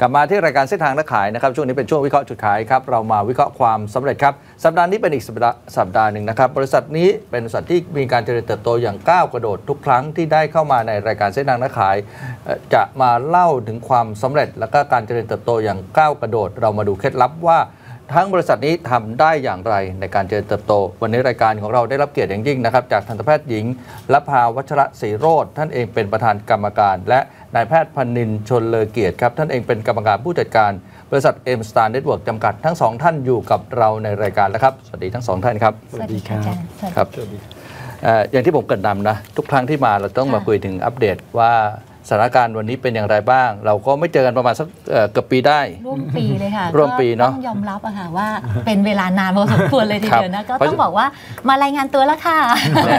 กลับมาที่รายการเส้นทางนักขายนะครับช่วงนี้เป็นช่วงวิเคราะห์จุดขายครับเรามาวิเคราะห์ความสำเร็จครับสัปดาห์นี้เป็นอีกสัปดาห์สัปดาห์หนึ่งนะครับบริษัทนี้เป็นบริษัทที่มีการเจริญเติบโตอย่างก้าวกระโดดทุกครั้งที่ได้เข้ามาในรายการเส้นทางนักขาย จะมาเล่าถึงความสำเร็จ และก็การเจริญเติบโตอย่างก้าวกระโดด เรามาดูเคล็ดลับว่าทั้งบริษัทนี้ทำได้อย่างไรในการเจริญเติบโต วันนี้รายการของเราได้รับเกียรติอย่างยิ่งนะครับ จากทันตแพทย์หญิงละภาวัชระศรีโรธท่านเองเป็นประธานกรรมการ และ นายแพทย์พันนินชนเลอเกียรติครับ ท่านเองเป็นกรรมการผู้จัดการ บริษัทเอ็มสตาร์เน็ตเวิร์กจำกัดทั้งสองท่านอยู่กับเราในรายการแล้วครับ สวัสดีทั้งสองท่านครับ สวัสดีครับอาจารย์สวัสดีครับเอ่ออย่างที่ผมเกริดนำนะ ทุกครั้งที่มาเราต้องมาค่ะคุยถึงอัปเดตว่า สถานการณ์วันนี้เป็นอย่างไรบ้าง เราก็ไม่เจอกันประมาณสักเอ่อเกือบปีได้ ร่วมปีเลยค่ะร่วมปีเนอะก็ต้องยอมรับอะค่ะว่าเป็นเวลานานพอสมควรเลยทีเดียวนะครัก็บต้องบอกว่ามารายงานตัวแล้วค่ะแหม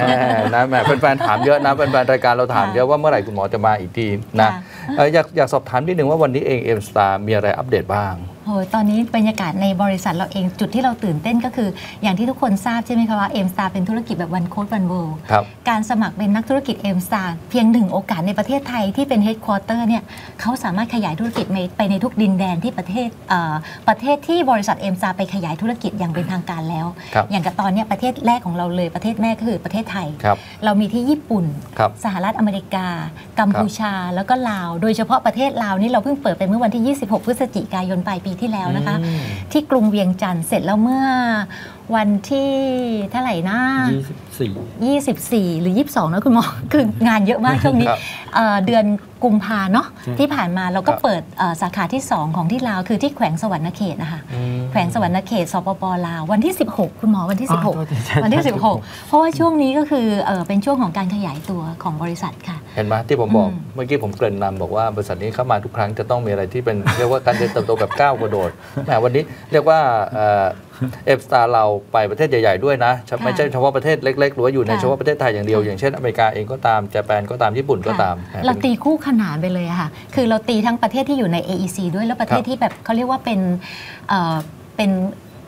นะแหมแฟนๆถามเยอะนะแฟนๆรายการเราถามค่ะเยอะว่าเมื่อไหร่คุณหมอจะมาอีกทีนะค่ะเอ่ออยากอยากสอบถามนิดนึงว่าวันนี้เองเอ็มสตาร์มีอะไรอัปเดตบ้าง โอ้ยตอนนี้บรรยากาศในบริษัทเราเองจุดที่เราตื่นเต้นก็คือ อย่างที่ทุกคนทราบใช่ไหมคะว่าเอ็มสตาเป็นธุรกิจแบบวันโค้ดวันเวิลด์ครับการสมัครเป็นนักธุรกิจเอ็มสตาเพียงหนึ่งโอกาสในประเทศไทยที่เป็นเฮดค q อเตอร์เนี่ยเขาสามารถขยายธุรกิจไปไปในทุกดินแดนที่ประเทศเอ่อประเทศที่บริษัทเอ็มสตาไปขยายธุรกิจอย่างเป็นทางการแล้วครับอย่างกับตอนเนี้ยประเทศแรกของเราเลยประเทศแม่ก็คือประเทศไทยครับเรามีที่ญี่ปุ่นครับสหรัฐอเมริกา กัมพูชาแล้วก็ลาว โดยเฉพาะประเทศลาวนี่เราเพิ่งเปิดไปเมื่อวันที่ 26 พฤศจิกายนปลายปีที่แล้วนะคะอืมที่กรุงเวียงจันทร์เสร็จแล้วเมื่อวันที่เท่าไหร่นะ24 24 หรือ 22นะคุณหมอ คืองานเยอะมากช่วงนี้ครับเอ่อเดือนกุมภาเนาะใช่ที่ผ่านมาเราก็ครับเปิดเอ่อสาขาที่ 2 ของที่ลาว คือที่แขวงสวรรณเขตนะคะอืมแขวงสวรรณเขตสปปลาว วันที่ 16 คุณหมอวันที่อ๋อโทษทีใช่16 วันที่ใช่16 เพราะว่าช่วงนี้ก็คือเออเป็นช่วงของการขยายตัวของบริษัทค่ะ เห็นไหมที่ผมบอกอืมเมื่อกี้ผมเกริ่นนำบอกว่าบริษัทนี้เข้ามาทุกครั้งจะต้องมีอะไรที่เป็นเรียกว่าการเจริญเติบโตแบบก้าวกระโดดแหมวันนี้เรียกว่าเอฟสตาร์เราไปประเทศใหญ่ ๆ ด้วยนะ ไม่ใช่เฉพาะประเทศเล็กๆหรือว่าอยู่ในค่ะเฉพาะประเทศไทยอย่างเดียว อย่างเช่นอเมริกาเองก็ตามญี่ปุ่นก็ตามญี่ปุ่นก็ตามค่ะเราตีคู่ขนานไปเลยอะค่ะ คือเราตีทั้งประเทศที่อยู่ใน AEC ด้วยแล้วประเทศที่แบบเขาเรียกว่าเป็นเอ่อเป็น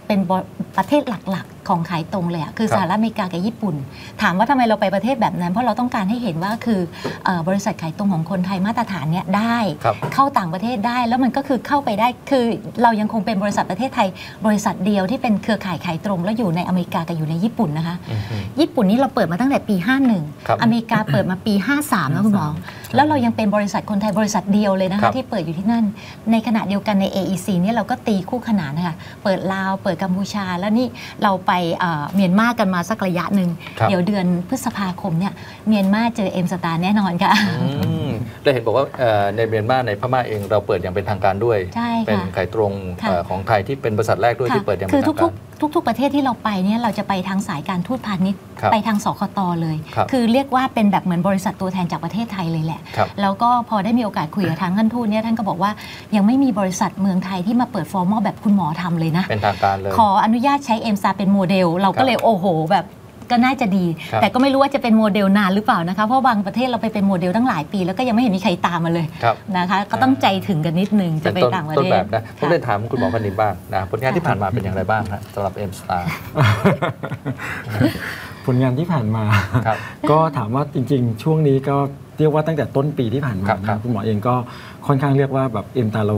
เป็นบประเทศหลักๆ ของขายตรงเลยอะคือครับสหรัฐอเมริกากับญี่ปุ่น ถามว่าทำไมเราไปประเทศแบบนั้น เพราะเราต้องการให้เห็นว่าคือเออบริษัทขายตรงของคนไทยมาตรฐานเนี่ยได้ครับเข้าต่างประเทศได้แล้วมันก็คือเข้าไปได้คือเรายังคงเป็นบริษัทประเทศไทย บริษัทเดียวที่เป็นเครือข่ายขายตรง แล้วอยู่ในอเมริกากับอยู่ในญี่ปุ่นนะคะอืมอืมญี่ปุ่นนี่เราเปิดมาตั้งแต่ปีครับ51 อเมริกาเปิดมาปี 53นะคุณหมอแล้วเรายังเป็นบริษัทคนไทยบริษัทเดียวเลยนะครัคะบที่เปิดอยู่ที่นั่น ในขณะเดียวกันใน AEC เนี่ยเราก็ตีคู่ขนานนะคะเปิดลาวเปิดกัมพูชาแล้วนี่เราไปเอ่อเมียนมากันมาสักระยะหนึ่งครับเดี๋ยวเดือนพฤษภาคมเนี่ยเมียนมาเจอเอ็มสตาร์แน่นอนค่ะอืม ได้เห็นบอกว่าเอ่อในเมียนมาในพม่าเองเราเปิดอย่างเป็นทางการด้วยใช่ค่ะเป็นขายตรงค่ะเอ่อของไทยที่เป็นบริษัทแรกด้วยที่เปิดอย่างคืเป็อนทางทุกากรๆทุก ๆ ประเทศที่เราไปเนี่ยเราจะไปทางสายการทูตพาณิชย์ครับไปทางสคตเลยครับอเรียกว่าเป็นแบบเหมือนบริษัทตัวแทนจากประเทศไทยเลยแหละครับแล้วก็พอได้มีโอกาสคุยกับทางท่านทูตเนี่ยท่านก็บอกว่ายังไม่มีบริษัทเมืองไทยที่มาเปิดฟอร์มอลแบบคุณหมอทำเลยนะเป็นทางการเลยขออนุญาตใช้เอ็มซาเป็นโมเดล เราก็เลยโอ้โห แบบ ก็น่าจะดีครับแต่ก็ไม่รู้ว่าจะเป็นโมเดลนานหรือเปล่านะคะ เพราะบางประเทศเราไปเป็นโมเดลตั้งหลายปี แล้วก็ยังไม่เห็นมีใครตามมาเลยครับนะคะ ก็ต้องใจถึงกันนิดนึงจะเป็นไปต้นต่างประต้นเทศแบบนะผมค่ะเลยถามคุณหมอพันนินบ้างนะผลงานที่ค่ะผ่านมาเป็นอย่างไรบ้างฮะสำหรับเอ็มสตาร์ผลงานที่ผ่านมาครับก็ถามว่าจริง ๆ ช่วงนี้ก็เรียกว่าตั้งแต่ต้นปีที่ผ่านมาครับครับนะคุณหมอเองก็ค่อนข้างเรียกว่าแบบเอ็มตาเรา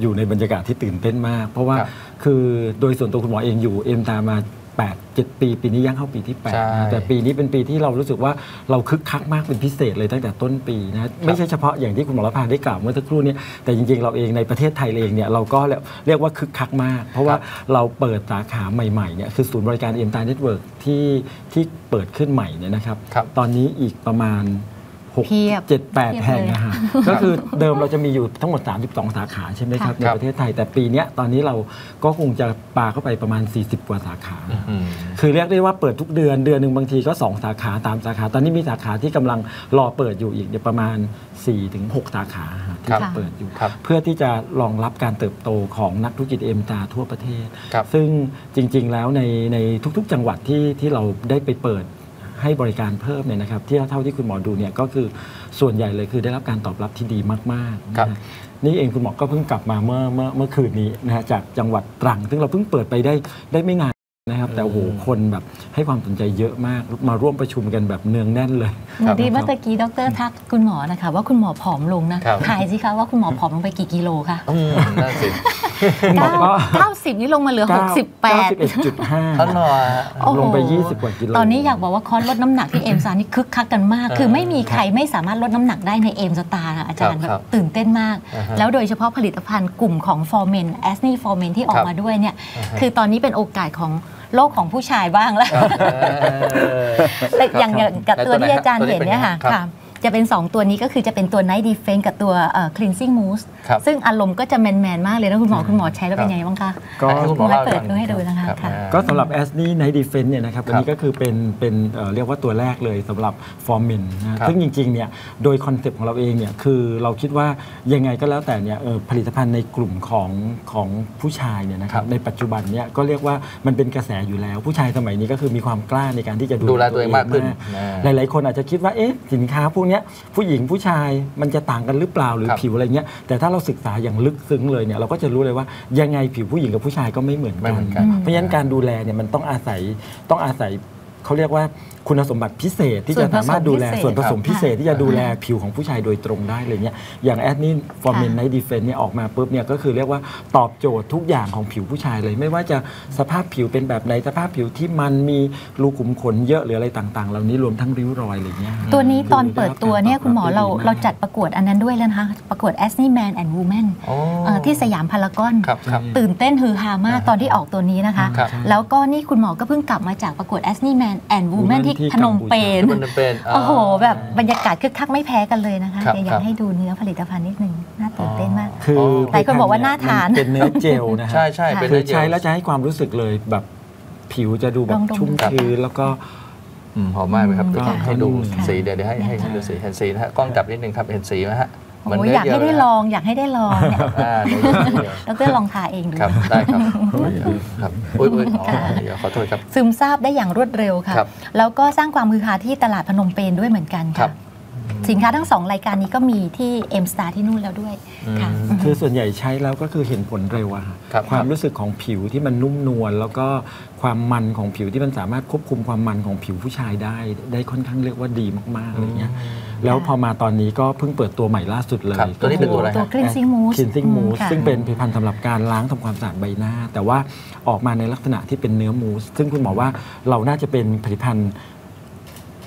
อยู่ในบรรยากาศที่ตื่นเต้นมาก เพราะว่าครับคือโดยส่วนตัวคุณหมอเองอยู่เอ็มตามา 8 7 ปี ปีนี้ย่างเข้าปีที่ใช่8นะแต่ปีนี้เป็นปีที่เรารู้สึกว่าเราคึกคักมากเป็นพิเศษเลยตั้งแต่ต้นปีนะไม่ใช่เฉพาะอย่างที่คุณหมอรพาได้กล่าวเมื่อสักครู่เนี้แต่จริงๆเราเองในประเทศไทยเองเนี่ยเราก็เรียกว่าคึกคักมาก เพราะว่าเราเปิดสาขาใหม่ๆเนี่ยคือศูนย์บริการเอ็มตาเน็ตเวิร์กที่ที่เปิดขึ้นใหม่เนี่ยนะครับครับตอนนี้อีกประมาณ 6 เพียบ 7 8 แห่งนะฮะก็คือเดิมเราจะมีอยู่ทั้งหมด 32 สาขาใช่ไหมครับค่ะในประเทศไทย แต่ปีเนี้ยตอนนี้เราก็คงจะปาเข้าไปประมาณ 40 กว่าสาขาอืมคือเรียกได้ว่าเปิดทุกเดือนเดือนหนึ่งบางทีก็ 2 สาขาตามสาขา ตอนนี้มีสาขาที่กำลังรอเปิดอยู่อีกเดี๋ยวประมาณ 4-6 สาขาฮะที่ครับจะเปิดอยู่ครับเพื่อที่จะรองรับการเติบโตของนักธุรกิจเอ็มตาทั่วประเทศครับซึ่งจริงๆแล้วในในทุกๆ จังหวัดที่ที่เราได้ไปเปิด ให้บริการเพิ่มเนี่ยนะครับที่เท่าที่คุณหมอดูเนี่ยก็คือส่วนใหญ่เลยคือได้รับการตอบรับที่ดีมากๆครับนะฮะนี่เองคุณหมอก็เพิ่งกลับมาเมื่อเมื่อเมื่อคืนนี้นะฮะจากจังหวัดตรัง ซึ่งเราเพิ่งเปิดไปได้ได้ไม่นานนะครับแต่โอ้โหคนแบบให้ความสนใจเยอะมากมาร่วมประชุมกันแบบเนืองแน่นเลยเหมือนที่เมื่อตะกี้ดรทักคุณหมอนะคะว่าคุณหมอผอมลงนะครับทายสิคะว่าคุณหมอผอมลงไปกี่กิโลคะอืมนั่นสิคุณ หมอก็เก้าสิบนี่ลงมาเหลือหกสิบแปด91.5ท่านหน่อยฮะโอ้โหลงไป 20 กว่ากิโลตอนนี้อยากบอกว่าคอร์สลดน้ำหนักที่เอมซานี่คึกคักกันมากเออคือไม่มีใครไม่สามารถลดน้ำหนักได้ในเอมสตาร์นะอาจารย์ครับแบบตื่นเต้นมากอ่าฮะแล้วโดยเฉพาะผลิตภัณฑ์กลุ่มของฟอร์เมนแอสนีฟอร์เมนที่ออกครับมาด้วยเนี่ยอ่าฮะคือตอนนี้เป็นโอกาสของโลกของผู้ชายบ้างแล้วเออแต่อย่างอย่างกับแล้วตัวที่ไหนฮะอาจารย์ตัวนี้เห็นเนี่ยค่ะ เป็นไงครับค่ะจะเป็น 2 ตัวนี้ก็คือจะเป็นตัว Night Defense กับตัวเอ่อ Cleansing Mousse ครับซึ่งอารมณ์ก็จะแมนๆ มากเลยนะคุณหมอคุณหมอใช้แล้วเป็นครับยังไงบ้างคะ ก็ให้คุณหมอให้เล่าเปิดให้ฟังดูให้ดูนะคะรับค่ะอ่าก็สำหรับ a s n i Night Defense เนี่ยนะครับครับอันนี้ก็คือเป็นเป็นเอ่อเรียกว่าตัวแรกเลยสำหรับ f o r m i n นะครับซึ่งจริงๆเนี่ยโดยคอนเซปต์ของเราเองเนี่ยคือเราคิดว่ายังไงก็แล้วแต่เนี่ยเอ่อผลิตภัณฑ์ในกลุ่มของของผู้ชายเนี่ยนะคครัรับบในปัจจุบันเนี่ยก็เรียกว่ามันเป็นกระแสอยู่แล้ว ผู้ชายสมัยนี้ก็คือมีความกล้าในการที่จะดูแลตัวเองมากขึ้นหลายๆคนอาจจะคิดว่าเอ๊ะสินค้าพวกเนี้ยผู้หญิงผู้ชายมันจะต่างกันหรือเปล่าหรือครับผิวอะไรเงี้ยแต่ถ้าเราศึกษาอย่างลึกซึ้งเลยเนี่ยเราก็จะรู้เลยว่ายังไงผิวผู้หญิงกับผู้ชายก็ไม่เหมือนไม่เหมือนกัน เพราะฉะนั้นการดูแลเนี่ยมันต้องอาศัยต้องอาศัย เขาเรียกว่าคุณสมบัติพิเศษที่ส่วจะนผสมสามารถดูแลพิเศษส่วนผสมพิเศษค่ะที่จะดูแลผิวของผู้ชายโดยตรงได้เลยเนี่ยอย่างแอดนี่ฟอร์มินค่ะไนดีเฟนเนี่ยออกมาปุ๊บเนี่ยก็คือเรียกว่าตอบโจทย์ทุกอย่างของผิวผู้ชายเลย ไม่ว่าจะสภาพผิวเป็นแบบไหนสภาพผิวที่มันมีรูขุมขนเยอะหรืออะไรต่างๆ เหล่านี้รวมทั้งริ้วรอยอะไรเงี้ยตัวนี้ตอนเปิดตัวเนี่ยได้รับคุณหมอการตเราบที่เราจัดประกวดอันนั้นด้วยแล้วนะคะประกวด a s n y Man and Woman โอ้เอ่อที่สยามพารากอนครับครับตื่นเต้นฮือฮามากตอนที่ออกตัวนี้นะคะครับแล้วก็นี่คุณหมอก็เพิ่งกลับมาจากประกวด a s n y Man and Woman Woman ที่ที่พนมเปญมันเป็นโอ้โห แบบบรรยากาศคึกคักไม่แพ้กันเลยนะคะครับเดี๋ยวอยาครักบให้ดูเนื้อผลิตภัณฑ์นิดนึง น่าตื่นเต้นมาก คือหลายคนบอกว่าน่าทานมัเป็นเนื้อเจลนะฮะใช่ใช่เป็นคือเนื้อเจลใช้แล้วจะให้ความรู้สึกเลยแบบผิวจะดูแบลบองดมชุ่มดูชื้นแล้วก็อืมหอมมากเลยครับอืมเดี๋ยวค่ะให้ดูค่ะสีเดี๋ยวเดี๋ยวให้ให้ให้ดูสีเห็นสีนะฮะกล้องจับนิดนึงครับเห็นสีไหมฮะ โอ้ยอยากให้ได้ลองอยากให้ได้ลองเนี่ยอ่าเดี๋ยวเดี๋ยวเดี๋ยวดรลองทาเองดูครับได้ครับครับอุ้ยอุ้ยอ๋อค่ะเดี๋ยวขอโทษครับ ซึมซาบได้อย่างรวดเร็วค่ะครับแล้วก็สร้างความฮือฮาที่ตลาดพนมเปญด้วยเหมือนกันครัค่ะบสินค้าทั้งสองรายการนี้ก็มีที่ M Star ที่นู่นแล้วด้วย ค่ะอืมคือส่วนใหญ่ใช้แล้วก็คือเห็นผลเร็วอะฮะครับ ความรู้สึกของผิวที่มันนุ่มนวลแล้วก็ความมันของผิวที่มันสามารถควบคุมความมันของผิวผู้ชายได้ ได้ค่อนข้างเรียกว่าดีมากๆอะไรเงี้ยแล้วพอมาตอนนี้ก็เพิ่งเปิดตัวใหม่ล่าสุดเลย ครับตัวนี้เป็นตัวอะไร ตัว Cleansing Mousse Cleansing อืม Mousse ค่ะซึ่งเป็นผลิตภัณฑ์สำหรับการล้างทำความสะอาดใบหน้า แต่ว่าออกมาในลักษณะที่เป็นเนื้อมูส ซึ่งคุณหมอว่าเราน่าจะเป็นผลิตภัณฑ์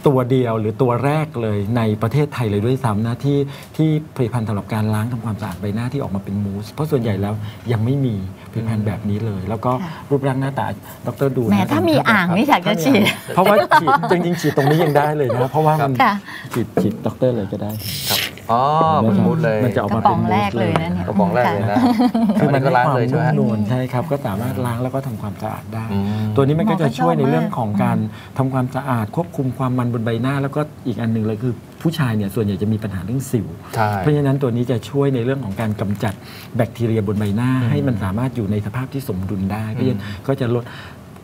ตัวเดียวหรือตัวแรกเลยในประเทศไทยเลยด้วยซ้ำนะที่ที่ผลิตภัณฑ์สำหรับการล้างทำความสะอาดใบหน้าที่ออกมาเป็นมูส เพราะส่วนใหญ่แล้วยังไม่มีผลิตภัณฑ์แบบนี้เลย แล้วก็ค่ะรูปร่างหน้าตาดรดูแหมนะถ้ามีอ่างนี่อยากจะฉีดเพราะว่าฉีดจริงๆฉีดตรงนี้ยังได้เลยนะเพราะว่ามันค่ะฉีดฉีดดรเลยก็ได้ครับ อ๋อเป็นมูดเลยมันจะออกกระมาป๋เป็องนมูสแรกเลยนะเนี่ยกระป๋องแรกเลยนะคือมันก็ให้ล้างความเลยใช่ไหมนุ่มฮะนวลใช่ครับก็สามารถล้างแล้วก็ทำความสะอาดได้อืมตัวนี้มันก็จะช่วยในหมอก็ชอบมากเรื่องของการทำความสะอาดควบคุมความมันบนใบหน้า แล้วก็อีกอันหนึ่งเลยคือผู้ชายเนี่ยส่วนใหญ่จะมีปัญหาเรื่องสิวใช่เพราะฉะนั้นตัวนี้จะช่วยในเรื่องของการกำจัดแบคทีเรียบนใบหน้า ให้มันสามารถอยู่ในสภาพที่สมดุลได้ เพราะฉะนั้นก็จะลด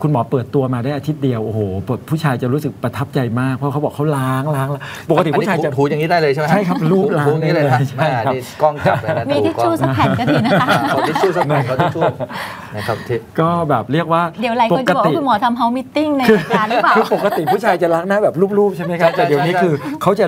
คุณหมอเปิดตัวมาได้อาทิตย์เดียว โอ้โห ผู้ชายจะรู้สึกประทับใจมาก เพราะเขาบอกเขาล้างล้างล้างปกติผู้ชายจะอันนี้ถูถูอย่างนี้ได้เลยใช่ไหมใช่ครับรูปล้างถูอย่างนี้เลยนะได้เลยแม่ใช่ครับนี่กล้องจับเลยนะมีถูทิชกล้ชู่องสักแผ่นก็ดีนะคะขอทิชชู่สักหน่อยขอทิชชู่นะครับที่ก็แบบเรียกว่าเดี๋ยวหลายคนจะบอกว่าคุณหมอทำเฮามิทติ้งในรายการหรือเปล่าคือปกติผู้ชายจะล้างหน้าแบบรูปๆใช่ไหมครับใช่ใช่แต่เดี๋ยวนี้ใช่คือเขาจะ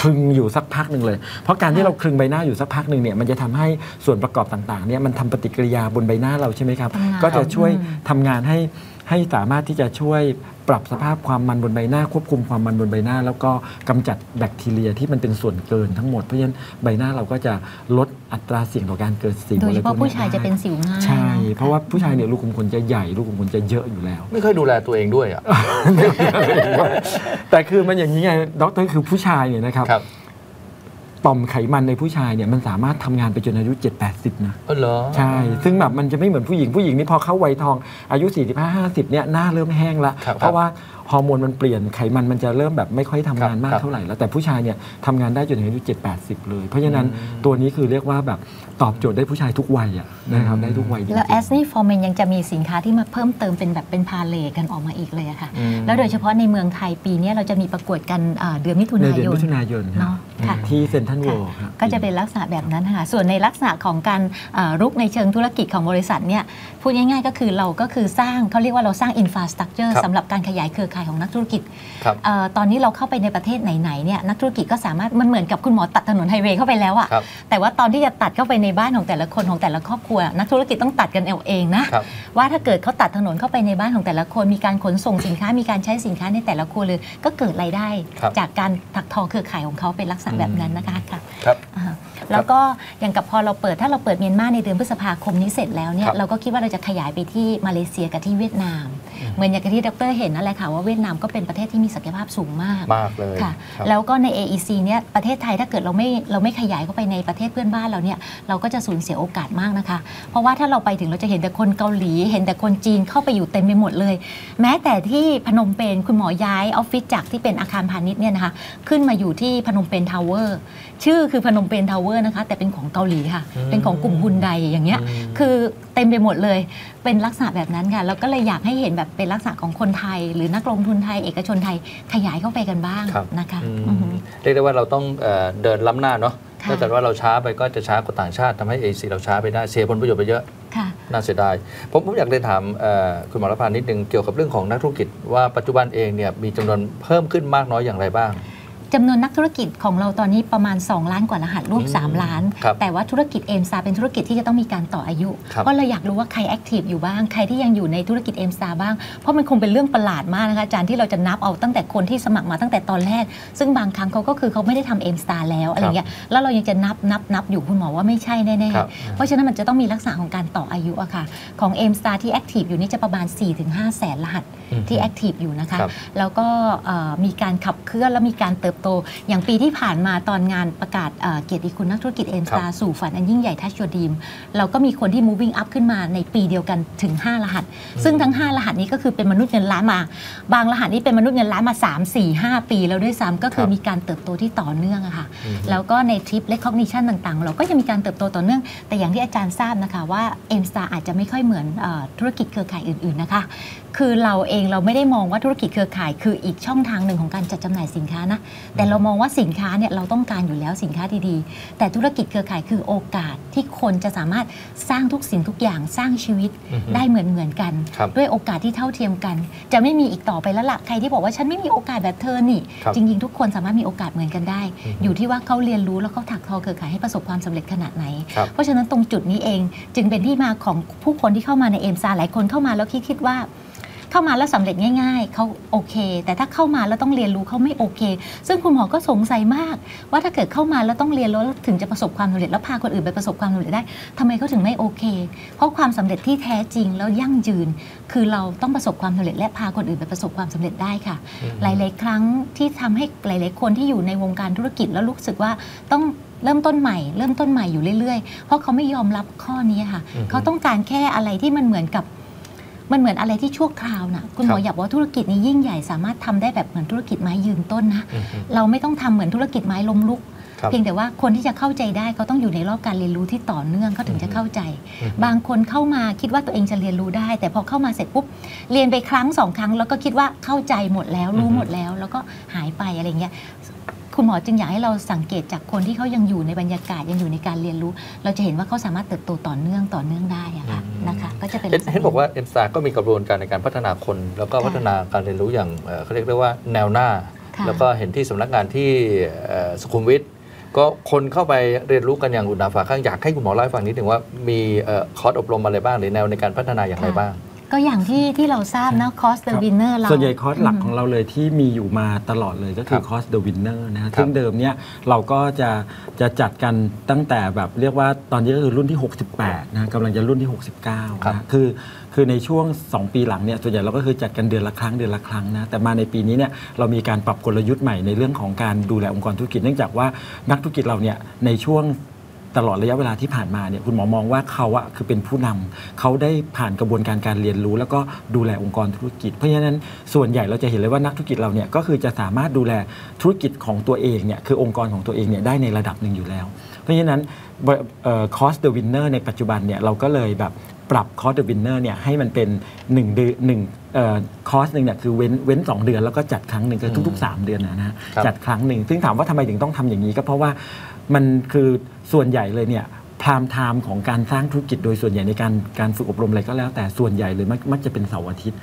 คลึงอยู่สักพักหนึ่งเลย เพราะการที่เราคลึงใบหน้าอยู่สักพักหนึ่งเนี่ยมันจะทำให้ส่วนประกอบต่างๆเนี่ยมันทำปฏิกิริยาบนใบหน้าเราใช่ไหมครับทำงานก็จะช่วยอืมทำงานให้ให้สามารถที่จะช่วยปรับสภาพความมันบนใบหน้า ควบคุมความมันบนใบหน้า แล้วก็กำจัดแบคทีเรียที่มันเป็นส่วนเกินทั้งหมดเพราะฉะนั้นใบหน้าเราก็จะลดอัตราเสี่ยงต่อการเกิดสิวโดยเฉพาะอไรพวกผู้ชายจะเป็นสิวง่ายใช่นเพราะว่าผู้ชายเนี่ยรูขุมขนจะใหญ่รูขุมขนจะเยอะอยู่แล้ว ไม่เคยดูแลตัวเองด้วยอะแต่คือมันอย่างนี้ไงด็อกเตอร์คือผู้ชายเนี่ยนะครับครับ ต่อมไขมันในผู้ชายเนี่ยมันสามารถทำงานไปจนอายุ7-80 นะเออเหรอ ใช่ ซึ่งแบบมันจะไม่เหมือนผู้หญิงผู้หญิงนี่พอเข้าวัยทองอายุ 45-50 เนี่ยหน้าเริ่มแห้งละ ครับเพราะว่าฮอร์โมนมันเปลี่ยนไขมันมันจะเริ่มแบบไม่ค่อยทำงานครับมากครับ เท่าไหร่แล้วแต่ผู้ชายเนี่ยทำงานได้จนถึงอายุ7-80 เลย เพราะฉะนั้นอืมตัวนี้คือเรียกว่าแบบตอบโจทย์ได้ผู้ชายทุกวัยอะนะครับได้ทุกวัยจริงๆ แล้วแอสนี่ฟอร์เมนยังจะมีสินค้าที่มาเพิ่มเติมเป็นแบบเป็นพาเลทกันออกมาอีกเลยอะค่ะ อืม แล้วโดยเฉพาะในเมืองไทยปีนี้เราจะมีประกวดกันอ่าเดือนมิถุในนายเดือนนมิถุนายนเนาะค่ะ ที่เซ็นทรัลเวิลด์ครับก็จะเป็นลักษณะแบบนั้นค่ะส่วนในลักษณะของการเอ่อรุกในเชิงธุรกิจของบริษัทเนี่ยพูดง่ายๆก็คือเราก็คือสร้างเขาเรียกว่าเราสร้างอินฟ a าสตรักเจอร์ครับสำหรับการขยายเครือข่ายของนักธุรกิจครับเอ่อตอนนี้เราเข้าไปในประเทศไหนๆเนี่ยนักธุรกิจก็สามารถมันเหมือนกับคุณหมอตัดถนนไฮเวย์เข้าไปแล้วอะครับแต่ว่าตอนที่จะตัดเข้าไปในบ้านของแต่ละคนของแต่ละครอบครัว นักธุรกิจต้องตัดกันเอาเองนะครับว่าถ้าเกิดเขาตัดถนนเข้าไปในบ้านของแต่ละคนมีการขนส่งสินค้ามีการใช้สินค้าในแต่ละครัวเรือนก็เกิดรายได้ครับจากการถักทอเครือข่ายของเขาเป็นลักษณะแบบนั้นนะคะค่ะครับอ่าแล้วก็อย่างกับพอเราเปิดถ้าเราเปิดเมียนมาในเดือนพฤษภาคมนี้เสร็จแล้วเนี่คยรับเราก็คิดว่าเราจะขยายไปที่มาเลเซียกับที่เวียดนาม เหมือนอย่างที่ดรเห็นนั่นแหละค่ะว่าเวียดนามก็เป็นประเทศที่มีศักยภาพสูงมากมากเลยค่ะครับแล้วก็ใน AEC เนี่ยประเทศไทยถ้าเกิดเราไม่เราไม่ขยายเข้าไปในประเทศเพื่อนบ้านเราเนี่ยเราก็จะสูญเสียโอกาสมากนะคะ เพราะว่าถ้าเราไปถึงเราจะเห็นแต่คนเกาหลี เห็นแต่คนจีนเข้าไปอยู่เต็มไปหมดเลย แม้แต่ที่พนมเปญคุณหมอย้ายออฟฟิศจากที่เป็นอาคารพาณิชย์เนี่ยนะคะขึ้นมาอยู่ที่พนมเปญทาวเวอร์ ชื่อคือพนมเปญทาวเวอร์นะคะ แต่เป็นของเกาหลีค่ะอืมเป็นของกลุ่มฮุนไดอย่างเงี้ยอืมคือเต็มไปหมดเลย เป็นลักษณะแบบนั้นค่ะแล้วก็เลยอยากให้เห็นแบบเป็นลักษณะของคนไทย หรือนักลงทุนไทยเอกชนไทยขยายเข้าไปกันบ้างครับนะคะอืมอือฮึเรียกได้ว่าเราต้องเอ่อเดินล้ำหน้าเนาะค่ะถ้าเกิดว่าเราช้าไปก็จะช้ากว่าต่างชาติทำให้ AC เราช้าไปได้เสียผลประโยชน์ไปเยอะค่ะน่าเสียดายผมผมอยากเรียนถามเอ่อคุณหมอรพานิดนึงเกี่ยวกับเรื่องของนักธุรกิจว่าปัจจุบันเองเนี่ยมีจำนวนเพิ่มขึ้นมากน้อยอย่างไรบ้าง จำนวนนักธุรกิจของเราตอนนี้ประมาณ 2 ล้านกว่ารหัสรวมอืม3 ล้านครับแต่ว่าธุรกิจเอ็มซาเป็นธุรกิจที่จะต้องมีการต่ออายุครับก็เราอยากรู้ว่าใครแอคทีฟอยู่บ้าง ใครที่ยังอยู่ในธุรกิจเอ็มซาบ้าง เพราะมันคงเป็นเรื่องประหลาดมากนะคะอาจารย์ที่เราจะนับเอาตั้งแต่คนที่สมัครมาตั้งแต่ตอนแรก ซึ่งบางครั้งเขาก็คือเขาไม่ได้ทำเอ็มซาแล้วอะไรเงี้ย แล้วเรายังจะนับนับนับอยู่คุณหมอว่าไม่ใช่แน่ครับๆเพราะฉะนั้นมันจะต้องมีลักษณะของการต่ออายุอะค่ะ ของเอ็มซาที่แอคทีฟอยู่นี่จะประมาณ 4-5แสนรหัสอืมที่แอคทีฟอยู่นะคะครับแล้วก็เอ่อมีการขับเคลื่อนและมีการเติบโต อย่างปีที่ผ่านมาตอนงานประกาศเอ่อเกียรติคุณนักธุรกิจเอ็มครัตาบสู่ฝันอันยิ่งใหญ่ทัชยูดีม เราก็มีคนที่ moving up ขึ้นมาในปีเดียวกันถึง 5 รหัส ซึ่งทั้ง 5 รหัสนี้ก็คือเป็นมนุษย์เงินล้านมา บางรหัสนี้เป็นมนุษย์เงินล้านมา 3 4 5 ปี แล้วด้วยซ้ำก็คือครับมีการเติบโตที่ต่อเนื่องอะค่ะอืมแล้วก็ในทริปและคอกนิชันต่างๆ เราก็ยังมีการเติบโตต่อเนื่อง แต่อย่างที่อาจารย์ทราบนะคะว่า m s t a r อาจจะไม่ค่อยเหมือนเออธุรกิจเครือข่ายอื่นๆนะคะคือเราเองเราไม่ได้มองว่าธุรกิจเครือข่าย คืออีกช่องทางหนึ่งของการจัดจำหน่ายสินค้านะแต่เรามองว่าสินค้าเนี่ยเราต้องการอยู่แล้วสินค้าดีๆ แต่ธุรกิจเครือข่ายคือโอกาสที่คนจะสามารถสร้างทุกสิ่งทุกอย่างสร้างชีวิตอือฮึได้เหมือนเหมือนๆกันครับด้วยโอกาสที่เท่าเทียมกัน จะไม่มีอีกต่อไปแล้วละใครที่บอกว่าฉันไม่มีโอกาสแบบเธอนี่ครับจริง ๆ ทุกคนสามารถมีโอกาสเหมือนกันได้อือฮึอยู่ที่ว่าเขาเรียนรู้แล้วเขาถักทอเครือข่ายให้ประสบความสำเร็จขนาดไหนครับเพราะฉะนั้นตรงจุดนี้เองจึงเป็นที่มาของผู้คนที่เข้ามาในเอ็มซาหลายคนเข้ามาแล้วคิดคิดว่า เข้ามาแล้วสำเร็จง่าย ๆเขาโอเค แต่ถ้าเข้ามาแล้วต้องเรียนรู้เขาไม่โอเค ซึ่งคุณหมอก็สงสัยมาก ว่าถ้าเกิดเข้ามาแล้วต้องเรียนรู้แล้วถึงจะประสบความสำเร็จแล้วพาคนอื่นไปประสบความสำเร็จได้ทำไมเขาถึงไม่โอเค เพราะความสำเร็จที่แท้จริงแล้วยั่งยืน คือเราต้องประสบความสำเร็จและพาคนอื่นไปประสบความสำเร็จได้ค่ะอืมหลายๆ ครั้งที่ทำให้หลายๆคนที่อยู่ในวงการธุรกิจแล้วรู้สึกว่าต้องเริ่มต้นใหม่เริ่มต้นใหม่อยู่เรื่อย ๆ เพราะเขาไม่ยอมรับข้อนี้ค่ะอือฮึเขาต้องการแค่อะไรที่มันเหมือนกับ มันเหมือนอะไรที่ชั่วคราวนะคุณหมอครับอยากบอกว่าธุรกิจนี้ยิ่งใหญ่สามารถทำได้แบบเหมือนธุรกิจไม้ยืนต้นนะอืมเราไม่ต้องทำเหมือนธุรกิจไม้ล้มลุกครับเพียงแต่ว่าคนที่จะเข้าใจได้เขาต้องอยู่ในรอบการเรียนรู้ที่ต่อเนื่องเขาถึงจะเข้าใจอืมบางคนเข้ามาคิดว่าตัวเองจะเรียนรู้ได้ แต่พอเข้ามาเสร็จปุ๊บเรียนไปครั้งสองครั้ง แล้วก็คิดว่าเข้าใจหมดแล้วรู้อือฮึหมดแล้ว แล้วก็หายไปอะไรเงี้ย คุณหมอจึงอยากให้เราสังเกตจากคนที่เขายังอยู่ในบรรยากาศยังอยู่ในการเรียนรู้ เราจะเห็นว่าเขาสามารถเติบโตต่อเนื่องต่อเนื่องได้อะค่ะอืมนะคะก็จะเป็นเห็นลัษณะเห็นบอกว่าเอ็มสตาก็มีกระบวนการในการพัฒนาคน แล้วก็ค่ะพัฒนาการเรียนรู้อย่างเอ่อเขาเรียกได้ว่าแนวหน้าค่ะแล้วก็เห็นที่สำนักงานที่เอ่อสุขุมวิทก็คนเข้าไปเรียนรู้กันอย่างอุณาฝาข้างอยากให้คุณหมอเล่าให้ฟังนิดหนึ่งว่ามีเอ่อคอร์สอบรมอะไรบ้างหรือแนวในการพัฒนาอย่างไรบ้าง ก็อย่างที่ที่เราทราบนะคอสเดคอะรับวินเนอร์เราส่วนใหญ่คอร์สหลักมของเราเลยที่มีอยู่มาตลอดเลยก็คืครัอบคอร์ส The Winner นะฮะครับซึ่งเดิมเนี่ยเราก็จะจะจัดกันตั้งแต่แบบเรียกว่าตอนนี้ก็คือรุ่นที่ 68นะกำลังจะรุ่นที่ 69ครับนะคือคือในช่วง 2 ปีหลังเนี่ยส่วนใหญ่เราก็คือจัดกันเดือนละครั้งเดือนละครั้งนะแต่มาในปีนี้เนี่ยเรามีการปรับกลยุทธ์ใหม่ในเรื่องของการดูแลองค์กรธุรกิจ เนื่องจากว่านักธุรกิจเราเนี่ยในช่วง ตลอดระยะเวลาที่ผ่านมาเนี่ยคุณหมอมองว่าเขาอะคือเป็นผู้นำเขาได้ผ่านกระบวนการการเรียนรู้ แล้วก็ดูแลองค์กรธุรกิจ เพราะฉะนั้นส่วนใหญ่เราจะเห็นเลยว่านักธุรกิจเราเนี่ยก็คือจะสามารถดูแลธุรกิจของตัวเองเนี่ยคือองค์กรของตัวเองเนี่ยได้ในระดับหนึ่งอยู่แล้ว เพราะฉะนั้นคอสเดอะวินเนอร์ในปัจจุบันเนี่ยเราก็เลยแบบปรับคอสเดอะวินเนอร์เนี่ยให้มันเป็น1เดือนหนึ่งเอ่อคอร์สหนึ่งเนี่ยคือเว้นเว้นสองเดือนแล้วก็จัดครั้งหนึ่งก็ทุกๆ 3 เดือนนะนะฮะครับจัดครั้งหนึ่งซึ่งถามว่าทำไมถึงต้องทำอย่างนี้ก็เพราะว่า มันคือส่วนใหญ่เลยเนี่ยพรามไทม์ของการสร้างธุรกิจโดยส่วนใหญ่ในการการฝึกอบรมอะไรก็แล้ว แต่ส่วนใหญ่เลยมักมักจะเป็นเสาร์อาทิตย์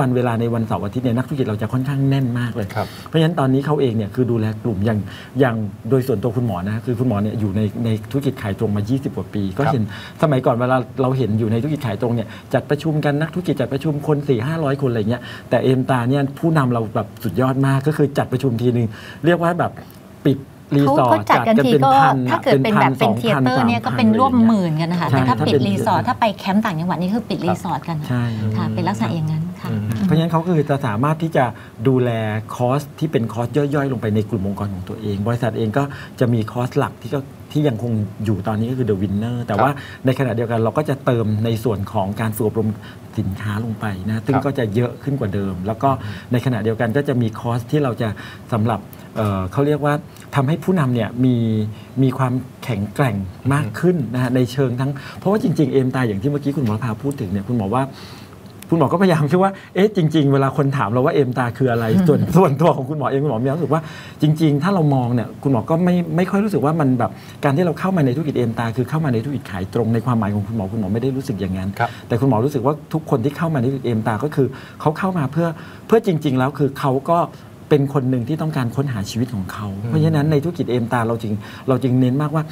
วันเวลาในวันเสาร์อาทิตย์เนี่ยนักธุรกิจเราจะค่อนข้างแน่นมากเลยครับเพราะฉะนั้นตอนนี้เขาเองเนี่ยคือดูแลกลุ่มอย่างอย่างโดยส่วนตัวคุณหมอนะคือคุณหมอเนี่ยอยู่ในในธุรกิจขายตรงมา 20 กว่าปี ก็ครับเห็นสมัยก่อนเวลาเราเห็นอยู่ในธุรกิจขายตรงเนี่ยจัดประชุมกันนักธุรกิจจัดประชุมคน4 5 0 0คนอะไรเงี้ยแต่เอ็มตาเนี่ยผู้นำเราแบบสุดยอดมากก็คือจัดประชุมทีหนึ่งเรียกว่าแบบปิด รีเขาสอร์ก็ทจัดกันทีก็พันถ้าเกิดเป็นแบบเป็นเทเตอร์เนี่ยก็เป็นร่วมหมื่นกันนะคะใช่แต่ถ้าถ้าปิดเป็นรีสอร์ทถ้าไปแคมป์ต่างจังหวัดนี่คือปิดรีสอร์ทกันใช่ค่ะเป็นลักษณะอย่างนั้นค่ะอืมเพราะฉะนั้นเขาคือจะสามารถที่จะดูแลคอร์สที่เป็นคอร์สย่อยๆ ลงไปในกลุ่มองค์กรของตัวเอง บริษัทเองก็จะมีคอร์สหลักที่ก็ที่ยังคงอยู่ตอนนี้ก็คือ The Winner แต่ว่าในขณะเดียวกันเราก็จะเติมในส่วนของการฝึกอบรมสินค้าลงไปนะ ซึ่งครับก็จะเยอะขึ้นกว่าเดิม แล้วก็ในขณะเดียวกันก็จะมีคอร์สที่เราจะสำหรับ เอ่อเขาเรียกว่าทำให้ผู้นำเนี่ยมีมีความแข็งแกร่งมากขึ้นนะฮะในเชิงทั้ง เพราะว่าจริงๆเอมตายอย่างที่เมื่อกี้คุณหมอพาพูดถึงเนี่ยคุณหมอว่าคุณหมอก็พยายามคิดว่า เอ๊ะ จริง ๆ เวลาคนถามเราว่าเอ็มตาคืออะไร ส่วนส่วนตัวของคุณหมอเองคุณหมอมีความรู้สึกว่าจริง ๆ ถ้าเรามองเนี่ย คุณหมอก็ไม่ไม่ค่อยรู้สึกว่ามันแบบการที่เราเข้ามาในธุรกิจเอ็มตาคือเข้ามาในธุรกิจขายตรงในความหมายของคุณหมอคุณหมอไม่ได้รู้สึกอย่างนั้นครับแต่คุณหมอรู้สึกว่าทุกคนที่เข้ามาในธุรกิจเอ็มตาก็คือเขาเข้ามาเพื่อเพื่อจริง ๆ แล้วคือเขาก็ เป็นคนหนึ่งที่ต้องการค้นหาชีวิตของเขา เพราะฉะนั้นในธุรกิจเอ็มตาเราจึงเราจึงเน้นมากว่า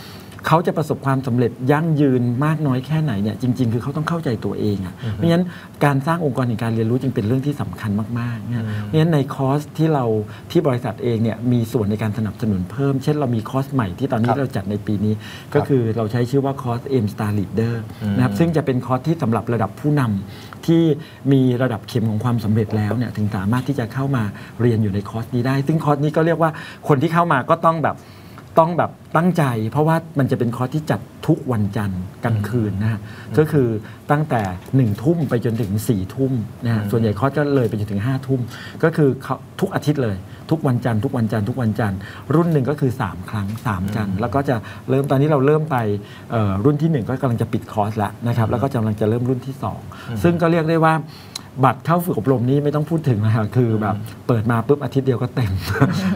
เขาจะประสบความสำเร็จยั่งยืนมากน้อยแค่ไหนเนี่ยจริง ๆ คือเขาต้องเข้าใจตัวเองอะ่ะเพราะฉะนั้นการสร้างองค์กรแห่งการเรียนรู้จึงเป็นเรื่องที่สำคัญมากๆนะเพราะฉะนั้นในคอร์สที่เราที่บริษัทเองเนี่ยมีส่วนในการสนับสนุนเพิ่ม เช่นเรามีคอร์สใหม่ที่ตอนนี้ครับเราจัดในปีนี้ ก็คือเราใช้ชื่อว่าคอร์ส M Star Leader อืมนะครับซึ่งจะเป็นคอร์สที่สำหรับระดับผู้นำ ที่มีระดับเข็มของความสำเร็จแล้วเนี่ยถึงสามารถที่จะเข้ามาเรียนอยู่ในคอร์สนี้ได้ ซึ่งคอร์สนี้ก็เรียกว่าคนที่เข้ามาก็ต้องแบบ ต้องแบบตั้งใจ เพราะว่ามันจะเป็นคอร์สที่จัดทุกวันจันทร์กลางคืนนะฮะก็คือตั้งแต่1นึ่ทุ่มไปจนถึง4ี่ทุ่มนะฮะส่วนใหญ่คอร์สก็เลยไปจนถึง5้าทุ่มก็คือเขาทุกอาทิตย์เลย ทุกวันจันทร์ทุกวันจันทร์ทุกวันจันทร์รุ่นหนึ่งก็คือ 3 ครั้ง 3 จันทร์แล้วก็จะเริ่มตอนนี้เราเริ่มไปเอ่อรุ่นที่ 1 ก็กำลังจะปิดคอร์สแล้วนะครับแล้วก็กำลังจะเริ่มรุ่นที่ 2 ซึ่งก็เรียกได้ว่า บัตรเข้าฝึกอบรมนี้ไม่ต้องพูดถึงนะครับคือแบบเปิดมาปุ๊บอาทิตย์เดียวก็เต็ม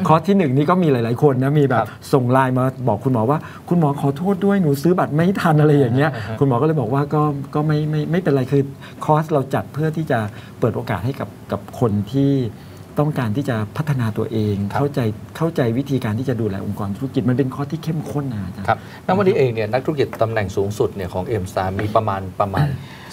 คอร์สที่หนึ่งนี่ก็มีหลาย ๆ คนนะมีแบครับบส่งไลน์มาบอกคุณหมอว่า คุณหมอขอโทษด้วยหนูซื้อบัตรไม่ทันอะไรอย่างเงี้ยคุณหมอก็เลยบอกว่าก็ก็ไม่ไม่ไม่เป็นไรคือคอร์สเราจัดเพื่อที่จะเปิดโอกาสให้กับกับคนที่ต้องการที่จะพัฒนาตัวเองครับเข้าใจเข้าใจวิธีการที่จะดูแลองค์กรธุรกิจมันเป็นคอร์สที่เข้มข้นนะอาจารย์ครับณวันนี้เองเนี่ยนักธุรกิจตำแหน่งสูงสุดเนี่ยของเอ็มสตามีประมาณประมาณ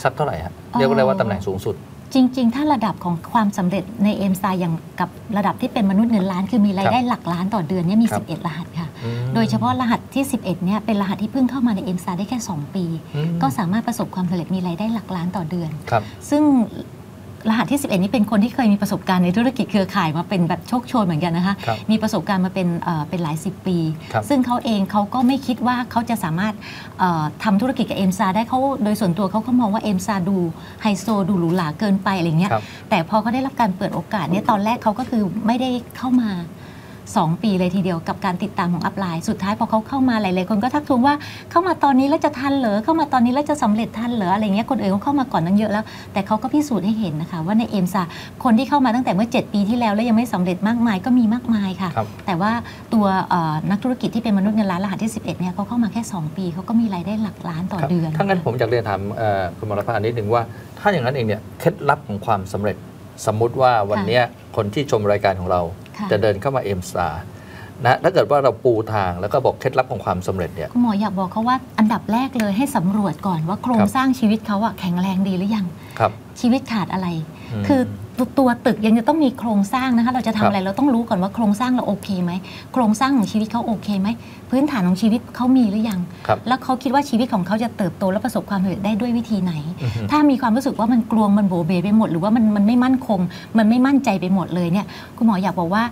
สักเท่าไหร่ฮะเรียกว่าได้ว่าตำแหน่งสูงสุด จริง ๆ ถ้าระดับของความสำเร็จในเอ็มซาอย่างกับระดับที่เป็นมนุษย์เงินล้าน คือมีรายได้หลักล้านต่อเดือนเนี่ยมีครับ11 รหัสค่ะอืมโดยเฉพาะรหัสที่ 11เนี่ยเป็นรหัสที่เพิ่งเข้ามาในเอ็มซาได้แค่ 2 ปีอืมก็สามารถประสบความสำเร็จมีรายได้หลักล้านต่อเดือนครับซึ่ง รหัสที่ 11 นี้เป็นคนที่เคยมีประสบการณ์ในธุรกิจเครือข่ายมาเป็นแบบโชคโชนเหมือนกันนะคะครับมีประสบการณ์มาเป็นเอ่อเป็นหลายสิบปีครับซึ่งเขาเองเขาก็ไม่คิดว่าเขาจะสามารถเอ่อทำธุรกิจกับเอ็มซาได้เขาโดยส่วนตัวเขาก็มองว่าเอ็มซาดูไฮโซดูหรูหราเกินไปอะไรเงี้ยครับแต่พอเขาได้รับการเปิดโอกาสเนี่ยตอนแรกเขาก็คือไม่ได้เข้ามา 2 ปีเลยทีเดียวกับการติดตามของอัพไลน์สุดท้ายพอเขาเข้ามาหลายๆคนก็ทักทวงว่าเข้ามาตอนนี้แล้วจะทันเหรอเข้ามาตอนนี้แล้วจะสำเร็จทันเหรออะไรเงี้ยคนอื่นเขาเข้ามาก่อนนั้นเยอะแล้ว แต่เขาก็พิสูจน์ให้เห็นนะคะ ว่าในเอ็มซาคนที่เข้ามาตั้งแต่เมื่อ 7 ปีที่แล้วแล้วยังไม่สำเร็จมากมายก็มีมากมายค่ะครับแต่ว่าตัวเอ่อนักธุรกิจที่เป็นมนุษย์เงินล้านรหัสที่ 11เนี่ยเขาเข้ามาแค่ 2 ปีเขาก็มีรายได้หลักล้านต่อครับเดือนถ้างั้นผมอยากเรียนถามเอ่อคุณมรภานิดหนึ่งว่าถ้าอย่างนั้นเองเนี่ยเคล็ดลับของความสำเร็จสมมุติว่าวันเนี้ยคนที่ชมรายการของเราค่ะ จะเดินเข้ามาเอ็มสตานะถ้าเกิดว่าเราปูทางแล้วก็บอกเคล็ดลับของความสำเร็จเนี่ยคุณหมออยากบอกเขาว่าอันดับแรกเลยให้สำรวจก่อนว่าโครงครับสร้างชีวิตเขาอะแข็งแรงดีหรือยังครับชีวิตขาดอะไรอืมคือ ตัวตัวตึกยังจะต้องมีโครงสร้างนะคะ เราจะครับทำอะไรเราต้องรู้ก่อนว่าโครงสร้างเราโอเคไหมโครงสร้างของชีวิตเขาโอเคไหมพื้นฐานของชีวิตเขามีหรือยังครับแล้วเขาคิดว่าชีวิตของเขาจะเติบโตและประสบความสำเร็จได้ด้วยวิธีไหนอือฮึถ้ามีความรู้สึกว่ามันกลวงมันโบเบไปหมด หรือว่ามันมันไม่มั่นคง มันไม่มั่นใจไปหมดเลยเนี่ยคุณหมออยากบอกว่า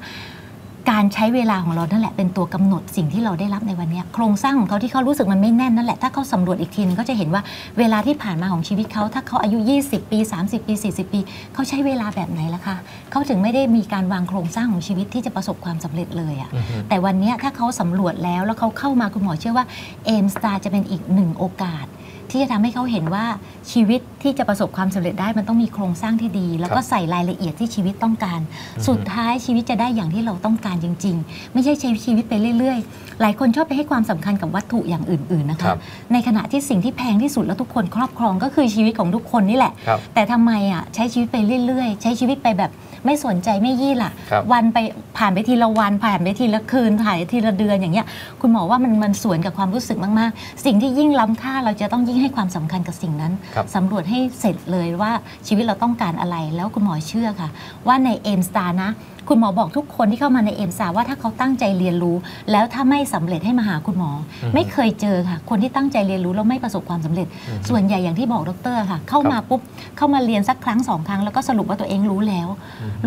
การใช้เวลาของเรานั่นแหละเป็นตัวกำหนดสิ่งที่เราได้รับในวันเนี้ยโครงสร้างของเขาที่เขารู้สึกมันไม่แน่นนั่นแหละถ้าเขาสำรวจอีกทีนึงก็จะเห็นว่าเวลาที่ผ่านมาของชีวิตเขาถ้าเขาอายุ 20 ปี 30 ปี 40 ปีเขาใช้เวลาแบบไหนล่ะคะเขาถึงไม่ได้มีการวางโครงสร้างของชีวิตที่จะประสบความสำเร็จเลยอะอือฮึแต่วันเนี้ยถ้าเขาสำรวจแล้วแล้วเขาเข้ามาคุณหมอเชื่อว่าเอมสตาร์จะเป็นอีกหนึ่งโอกาส ที่จะทำให้เขาเห็นว่าชีวิต ที่ที่จะประสบความสำเร็จได้มันต้องมีโครงสร้างที่ดี แล้วก็ครับใส่รายละเอียดที่ชีวิตต้องการ สุดท้ายชีวิตจะได้อย่างที่เราต้องการจริง ๆ ไม่ใช่ใช้ชีวิตไปเรื่อย ๆ หลายคนชอบไปให้ความสำคัญกับวัตถุอย่างอื่น ๆ นะครัคะบในขณะที่สิ่งที่แพงที่สุดแล้วทุกคนครอบครองก็คือชีวิตของทุกคนนี่แหละครับแต่ทำไมอะใช้ชีวิตไปเรื่อย ๆ ใช้ชีวิตไปแบบไม่สนใจไม่ยี่ล่ะครับวันไปผ่านไปทีละวัน ผ่านไปทีละคืนผ่านไปทีละเดือนอย่างเงี้ย คุณหมอว่ามันมันสวนกับความรู้สึกมาก ๆ สิ่งที่ยิ่งล้ำค่าเราจะต้องยิ่งให้ความสำคัญกับสิ่งนั้นครับสำรวจให้เสร็จเลยว่าชีวิตเราต้องการอะไร แล้วคุณหมอเชื่อค่ะ ว่าในเอมสตาร์นะ คุณหมอบอกทุกคนที่เข้ามาในเอมสตาร์ว่าถ้าเขาตั้งใจเรียนรู้ แล้วถ้าไม่สำเร็จให้มาหาคุณหมอออฮึไม่เคยเจอค่ะ คนที่ตั้งใจเรียนรู้แล้วไม่ประสบความสำเร็จอือฮึส่วนใหญ่อย่างที่บอกดรค่ะ เข้าครับมาปุ๊บเข้ามาเรียนสักครั้งสองครั้งแล้วก็สรุปว่าตัวเองรู้แล้ว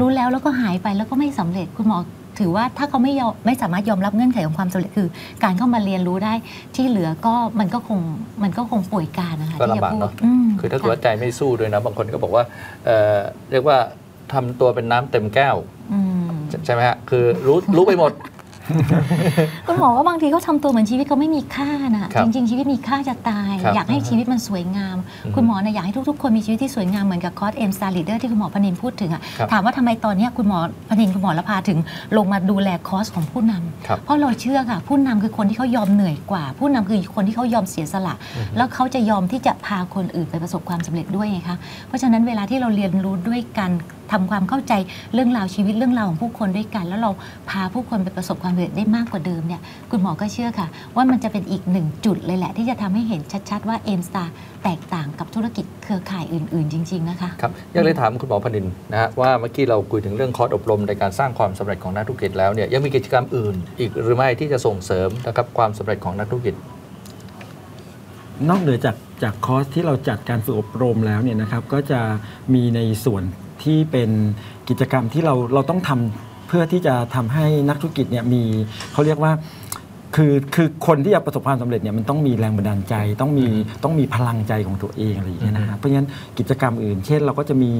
รู้แล้วแล้วก็หายไปแล้วก็ไม่สำเร็จคุณหมอ ถือว่าถ้าเขาไม่ยอมไม่สามารถยอมรับเงื่อนไขของความสำเร็จคือ การเข้ามาเรียนรู้ได้ที่เหลือก็มันก็คงมันก็คงป่วยการนะคะก็ที่จะลำบากพูดเนาะมคือถ้าเกิดะว่าใจไม่สู้ด้วยนะบางคนก็บอกว่าเอ่อเรียกว่าทำตัวเป็นน้ำเต็มแก้วอืมใช่ใช่ไหมฮะคือรู้รู้ไปหมด คุณหมอว่าบางทีเขาทำตัวเหมือนชีวิตเขาไม่มีค่านะครับจริงๆชีวิตมีค่าจะตายครับอยากให้ชีวิตมันสวยงามอืมคุณหมอเนี่ยอยากให้ทุกๆ คนมีชีวิตที่สวยงามเหมือนกับคอร์สเอ็มสตาร์ลีเดอร์ที่คุณหมอพนินพูดถึงอะครับถามว่าทำไมตอนเนี้ยคุณหมอพนินคุณหมอละพาถึงลงมาดูแลคอร์สของผู้นำครับเพราะเราเชื่อค่ะ ผู้นำคือคนที่เขายอมเหนื่อยกว่า ผู้นำคือคนที่เขายอมเสียสละ แล้วเขาจะยอมที่จะพาคนอื่นไปประสบความสำเร็จด้วยไงคะเพราะฉะนั้นเวลาที่เราเรียนรู้ด้วยกัน ทำความเข้าใจเรื่องราวชีวิตเรื่องราวของผู้คนด้วยกัน แล้วเราพาผู้คนไปประสบความสำเร็จได้มากกว่าเดิมเนี่ยคุณหมอก็เชื่อค่ะ ว่ามันจะเป็นอีกหนึ่งจุดเลยแหละ ที่จะทำให้เห็นชัด ๆ ว่าเอ็มสตาแตกต่างกับธุรกิจเครือข่ายอื่น ๆ จริง ๆ นะคะครับอยากเลยถามคุณหมอพนินนะฮะว่าเมื่อกี้เราคุยถึงเรื่องคอร์สอบรมในการสร้างความสำเร็จของนักธุรกิจแล้วเนี่ยยังมีกิจกรรมอื่น อีกหรือไม่ที่จะส่งเสริมนะครับความสำเร็จของนักธุรกิจ นอกเหนือจากจากคอร์สที่เราจัดการฝึกอบรมแล้วเนี่ยนะครับก็จะมีในส่วน ที่เป็นกิจกรรมที่เราเราต้องทำเพื่อที่จะทำให้นักธุรกิจเนี่ยมีเขาเรียกว่า คือคือคนที่จะประสบความสำเร็จเนี่ยมันต้องมีแรงบันดาลใจต้องมีต้องมีพลังใจของตัวเองอะไรอย่างเงี้ยนะครับเพราะฉะนั้นกิจกรรมอื่น เช่น เราก็จะมี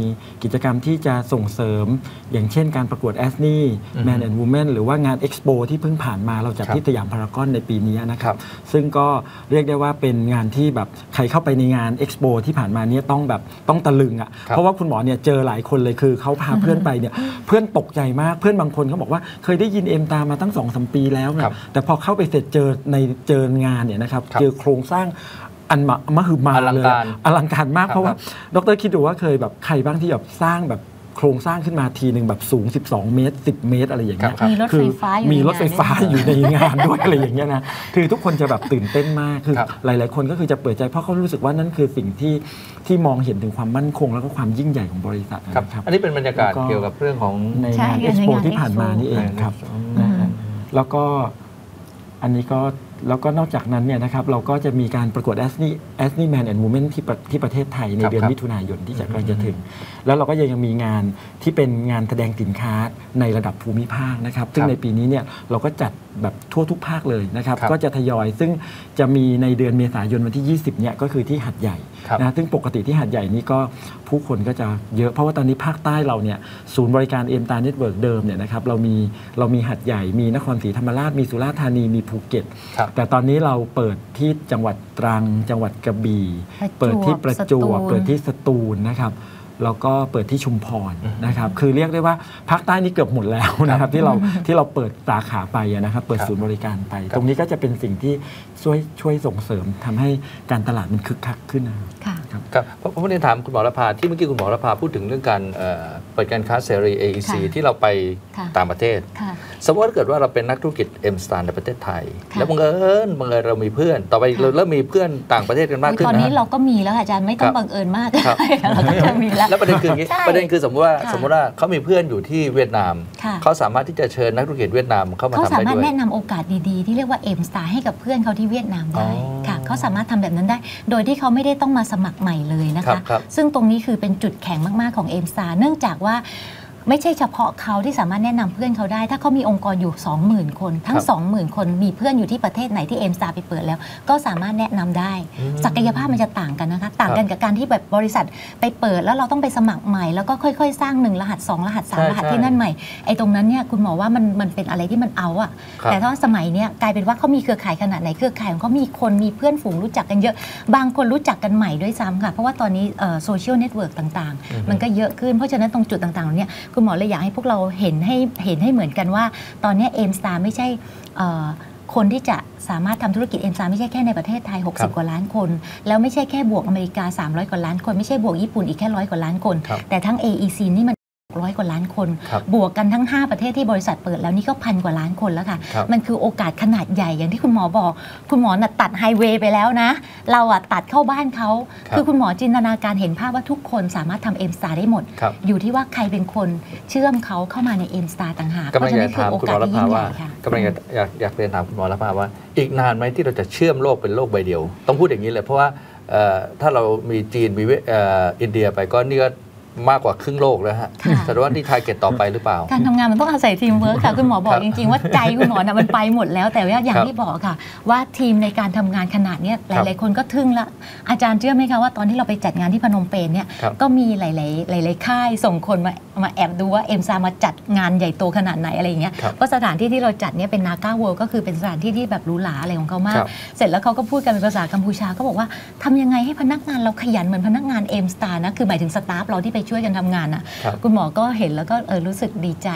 กิจกรรมที่จะส่งเสริม อย่างเช่นการประกวดแอสนี่อือฮึแมนแอนด์วูแมนหรือว่างานเอ็กซ์โปที่เพิ่งผ่านมาเราจัดครับที่สยามพารากอนในปีนี้นะคครัรับบซึ่งก็เรียกได้ว่าเป็นงานที่แบบใครเข้าไปในงานเอ็กซ์โปที่ผ่านมาเนี่ยต้องแบบต้องตะลึงอะ่ะครับเพราะว่าคุณหมอเนี่ยเจอหลายคนเลยคือเขาพาเพื่อนไปเนี่ยเพื่อนตกใจมากเพื่อนบางคนเขาบอกว่าเคยได้ยินเอ็มตามมาตั้งสองสมปีแล้วนะครับแต่พอเข้าไปเสร็จเจอในเจองานเนี่ยนะครับครับเจอโครงสร้างอันมะมหึมาอลังเลยการอลังการมากครับเพราะว่า ดรคิดดูว่าเคยแบบใครบ้างที่แบบสร้างแบบโครงสร้างขึ้นมาทีหนึ่งแบบสูง 12 เมตร 10 เมตร อะไรอย่างเงี้ยครับมีรถไฟฟ้าอยู่มีในรถไฟฟ้างานด้วยอยู่ในงานด้วยอะไรอย่างเงี้ยนะคือทุกคนจะแบบตื่นเต้นมากคือครับหลาย ๆ คนก็คือจะเปิดใจเพราะเขารู้สึกว่านั่นคือสิ่งที่ที่มองเห็นถึงความมั่นคง แล้วก็ความยิ่งใหญ่ของบริษัทครับนะครับอันนี้เป็นบรรยากาศแล้วก็เกี่ยวกับเรื่องของในใช่งานในเอ็กซ์โปงานที่ผ่านมา Expo นี่เองครับอืมนะฮะแล้วก็ อันนี้ก็แล้วก็นอกจากนั้นเนี่ยนะครับเราก็จะมีการประกวด a s n y a s n y Man and Woman ที่ประที่ประเทศไทยในครับเดือนครับมิถุนายนที่จะกำลังจะถึง แล้วเราก็ยังมีงานที่เป็นงานแสดงสินค้าในระดับภูมิภาคนะครับ ซึ่งในปีนี้เนี่ยเราก็จัดแบบทั่วทุกภาคเลยนะครับครับก็จะทยอยซึ่งจะมีในเดือนเมษายนวันที่ 20เนี่ยก็คือที่หัดใหญ่ครับ นะซึ่งปกติที่หัดใหญ่นี่ก็ผู้คนก็จะเยอะเพราะว่าตอนนี้ภาคใต้เราเนี่ยศูนย์บริการเอ็มตาเน็ตเวิร์กเดิมเนี่ยนะครับเรามีเรามีหัดใหญ่มีนครศรีธรรมราชมีสุราษฎร์ธานีมีภูเก็ตครับแต่ตอนนี้เราเปิดที่จังหวัดตรัง จังหวัดกระบี่ประจวบเปิดที่ประจวบสตูลเปิดที่สตูลนะครับ แล้วก็เปิดที่ชุมพรอืมนะครับ คือเรียกได้ว่าภาคใต้นี่เกือบหมดแล้วนะครับที่เราที่เราเปิดสาขาไปอะนะครับ เปิดครับศูนย์บริการไปครับตรงนี้ก็จะเป็นสิ่งที่ช่วยช่วยส่งเสริมทำให้การตลาดมันคึกคักขึ้นนะครับ ค่ะครับผมผมเรียนถามคุณหมอรพาที่เมื่อกี้คุณหมอรพาพูดถึงเรื่องการเอ่อเปิดการค้าเสรี AEC ค่ะที่เราไปค่ะต่างประเทศค่ะสมมติว่าถ้าเกิดว่าเราเป็นนักธุรกิจ M Star ในประเทศไทยค่ะแล้วบังเอิญบังเอิญเรามีเพื่อน ต่อไปค่ะเราเริ่มมีเพื่อนต่างประเทศกันมากอุ๊ยขึ้นตอนนี้นะเราก็มีแล้วค่ะอาจารย์ไม่ต้อครังบบังเอิญมากครับเราก็จะมีแล้วแล้วประเด็นคืออย่างนี้ใช่ประเด็นคือสมมติว่าค่ะสมมติว่าเขามีเพื่อนอยู่ที่เวียดนามค่ะเขาสามารถที่จะเชิญนักธุรกิจเวียดนามเข้ามาเขาทำสาได้มารถด้วยแนะนำโอกาสดีๆ ที่เรียกว่า M Star ให้กับเพื่อนเขาที่เวียดนามได้อ๋อค่ะเขาสามารถทำแบบนั้นได้ โดยที่เขาไม่ได้ต้องมาสมัครใหม่เลยนะครัคะ บครับ ซึ่งตรงนี้คือเป็นจุดแข็งมาก ๆ ของ M Star เนื่องจากว่า ไม่ใช่เฉพาะเขาที่สามารถแนะนำเพื่อนเขาได้ ถ้าเขามีองค์กรอยู่ 20,000 คน ทั้คงรับ20,000 คนมีเพื่อนอยู่ที่ประเทศไหนที่เอ็มสตาไปเปิดแล้ว ก็สามารถแนะนำได้อืมศักยภาพมันจะต่างกันนะคะ ต่างกันกับการที่แบบบริษัทไปเปิดแล้วเราต้องไปสมัครใหม่ แล้วก็ค่อยๆ สร้าง 1 รหัส 2 รหัสใช่3รหัสใช่ที่นั่นใหม่ไอ้ตรงนั้นเนี่ยคุณหมอว่ามันมันเป็นอะไรที่มันเอาอะครับแต่ถ้าสมัยเนี้ยกลายเป็นว่าเขามีเครือข่ายขนาดไหนเครือข่ายของเขามีคนมีเพื่อนฝูงรู้จักกันเยอะ บางคนรู้จักกันใหม่ด้วยซ้ำค่ะเพราะว่าตอนนี้โซเชียลเน็ตเวิร์กต่างอือฮึๆมันก็เยอะขึ้นเพราะฉะนั้นตรงจุดต่างๆเหล่านี้คุณหมอเลยอยากให้พวกเราเห็นให้เห็นให้เหมือนกันว่า ตอนนี้เอ็มสตาไม่ใช่เอ่อคนที่จะสามารถทำธุรกิจเอ็มซาไม่ใช่แค่ในประเทศไทยครับ60 กว่าล้านคน แล้วไม่ใช่แค่บวกอเมริกา 300 กว่าล้านคน ไม่ใช่บวกญี่ปุ่นอีกแค่ร้อยกว่าล้านคนครับแต่ทั้ง AEC นี่มัน ร้อยกว่าล้านคนครับบวกกันทั้ง 5 ประเทศที่บริษัทเปิดแล้วนี่ก็พันกว่าล้านคนแล้วค่ะครับมันคือโอกาสขนาดใหญ่อย่างที่คุณหมอบอก คุณหมอน่ะตัดไฮเวย์ไปแล้วนะ เราอะตัดเข้าบ้านเขาครับคือคุณหมอจินตนาการเห็นภาพว่าทุกคนสามารถทำเอ็มสตาได้หมดครับอยู่ที่ว่าใครเป็นคนเชื่อมเขาเข้ามาในเอ็มสตาต่างหากกำลังอยากถามคุณหมอละที่พายิ่งใหว่าญ่ค่ะกำลังอยากอยากอยากเรียนถามคุณหมอละพาว่า อีกนานไหมที่เราจะเชื่อมโลกเป็นโลกใบเดียว ต้องพูดอย่างนี้เลยเพราะว่าเอ่อถ้าเรามีจีนมีเวเอ่ออินเดียไปก็นี่ก็ มากกว่าครึ่งโลกแล้วฮะค่ะแสดงว่าที่ทาร์เก็ตต่อไปหรือเปล่า การทำงานมันต้องอาศัยทีมเวิร์คค่ะคุณหมอบอกครับจริงๆว่าใจคุณหมอนะมันไปหมดแล้วแต่ว่าอย่าคงรับที่บอกค่ะ ว่าทีมในการทำงานขนาดเนี้ยหครับลายๆคนก็ทึ่งละอาจารย์เชื่อไหมคะว่าตอนที่เราไปจัดงานที่พนมเปญเนี่ยครับก็มีหลายๆหลายๆค่ายส่งคนมามาแอบดูว่าเอ็มซามาจัดงานใหญ่โตขนาดไหนอะไรอย่างเงี้ยครับเพราะสถานที่ที่เราจัดเนี่ยเป็นนาก้าเวิลด์ก็คือเป็นสถานที่ที่แบบหรูหราอะไรของเขามาคกรับเสร็จแล้วเขาก็พูดกันเป็นภาษากัมพูชาก็บอกว่าทำยังไงให้พนักงานเราขยันเหมือนพนักงานเอ็มสตาร์นะคือหมายถึงสตาฟเราที่ไปช่วยกันทำงานอะครับคุณหมอก็เห็นแล้วก็เออรู้สึกดีใจ